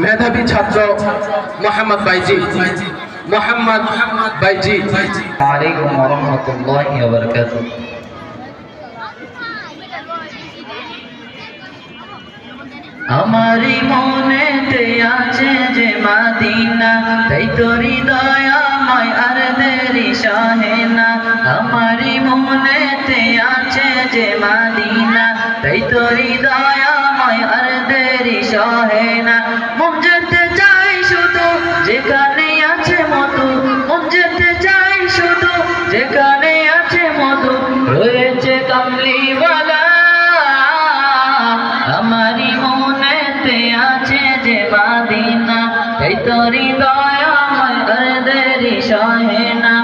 মেধাবী ছাত্র মোহাম্মদ বাইজি। মোহাম্মদ বাইজি। আলাইকুম ওয়া ওয়া বারাকাতুহু আমারি মনেতে আছে যে মাদিনা, তাই তোরি দয়াময় আর দেরি সহে না। আমারি মনেতে আছে যে মাদিনা, তাই তোর আছে যে মাদিনা, এই তোরি দয়াময় সহে না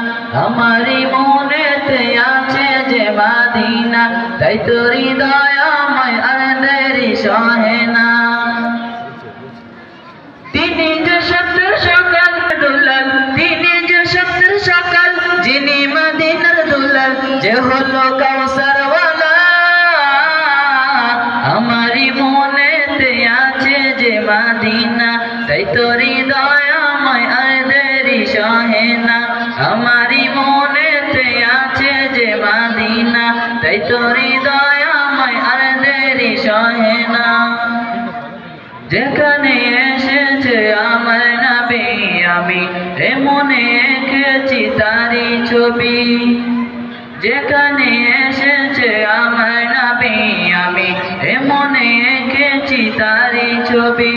আমারই মনেতে আছে যে মাদিনা, তাই তোরি দয়াময় সহে না তিনি যে সত্তর সকাল দুলাল, তিনি যে সত্তর সকাল, যিনি মদিনার দুলাল, যে হলো কাউসার দয়াময় আর দেরি সহে না। আমারই মনেতে আছে যে মাদিনা, তাই তোরি দয়াময় আর দেরি সহে না। যেখানে এসেছে আমার নাবি, আমি এমনে এঁকেছি তারি ছবি। যেখানে এসেছে আমার নাবি, আমি এমনে এঁকেছি তারি ছবি।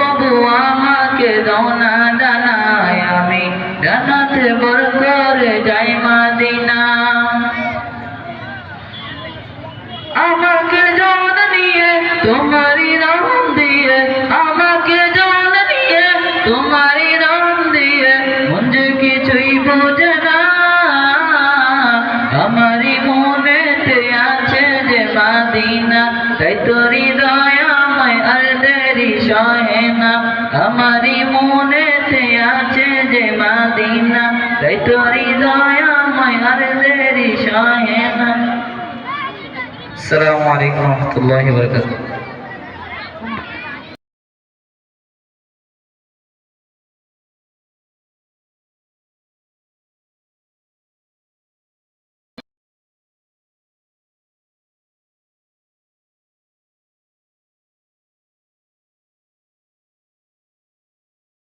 বর যাই মাদিনা। আমাকে জন নিয়ে তোমারই নাম দিয়ে, আমাকে জন নিয়ে তোমারই নাম দিয়ে, মন কিছুই আমারই মনেতে আছে যে মাদিনা, তাই তোরি আমারই মনেতে আছে যে মাদিনা। তাই তোরি দয়া, মায়ার দেরি সহে না। আলাইকুম রহমতুল্লাহি ওয়া বারাকাতুহু।